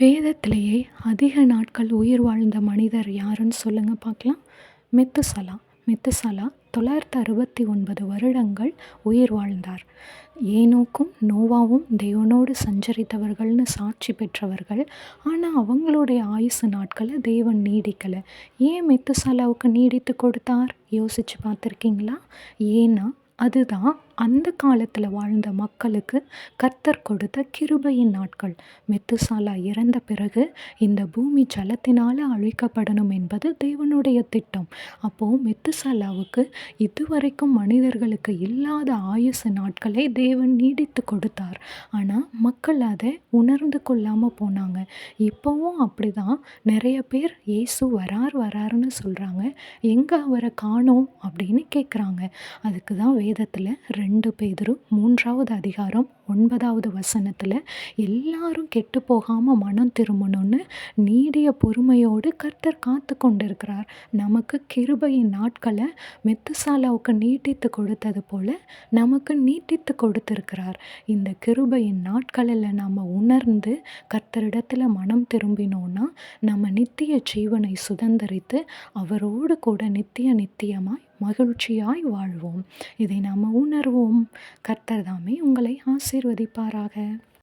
வேதத்திலேயே அதிக நாட்கள் உயிர் வாழ்ந்த மனிதர் யாருன்னு சொல்லுங்கள் பார்க்கலாம். மெத்துசலா. மெத்துசலா தொள்ளாயிரத்து அறுபத்தி ஒன்பது வருடங்கள் உயிர் வாழ்ந்தார். ஏனோக்கும் நோவாவும் தேவனோடு சஞ்சரித்தவர்கள்னு சாட்சி பெற்றவர்கள். ஆனால் அவங்களுடைய ஆயுசு நாட்களை தேவன் நீடிக்கலை. ஏன் மெத்துசலாவுக்கு நீடித்து கொடுத்தார்? யோசித்து பார்த்துருக்கீங்களா? ஏன்னா அதுதான் அந்த காலத்தில் வாழ்ந்த மக்களுக்கு கர்த்தர் கொடுத்த கிருபையின் நாட்கள். மெத்துசாலா இறந்த பிறகு இந்த பூமி ஜலத்தினால் அழிக்கப்படணும் என்பது தேவனுடைய திட்டம். அப்போது மெத்துசாலாவுக்கு இதுவரைக்கும் மனிதர்களுக்கு இல்லாத ஆயுசு நாட்களை தேவன் நீடித்து கொடுத்தார். ஆனால் மக்கள் அதை உணர்ந்து கொள்ளாமல் போனாங்க. இப்போவும் அப்படி தான் நிறைய பேர் இயேசு வரார் வராருன்னு சொல்கிறாங்க எங்கே அவரை காணோம் அப்படின்னு கேட்குறாங்க அதுக்கு தான் வேதத்தில் ரெண்டு பேதரும் மூன்றாவது அதிகாரம் ஒன்பதாவது வசனத்தில் எல்லாரும் கெட்டு போகாமல் மனம் திரும்பணும்னு நீடிய பொறுமையோடு கர்த்தர் காத்து கொண்டிருக்கிறார். நமக்கு கிருபையின் நாட்களை மெத்துசாலாவுக்கு நீட்டித்து கொடுத்தது போல் நமக்கு நீட்டித்து கொடுத்திருக்கிறார். இந்த கிருபையின் நாட்களில் நம்ம உணர்ந்து கர்த்தரிடத்தில் மனம் திரும்பினோன்னா நம்ம நித்திய ஜீவனை சுதந்திரித்து அவரோடு கூட நித்திய நித்தியமாய் மகிழ்ச்சியாய் வாழ்வோம். இதை நாம் உணர்வோம். கர்த்தர் தாமே உங்களை ஆசீர்வதிப்பாராக.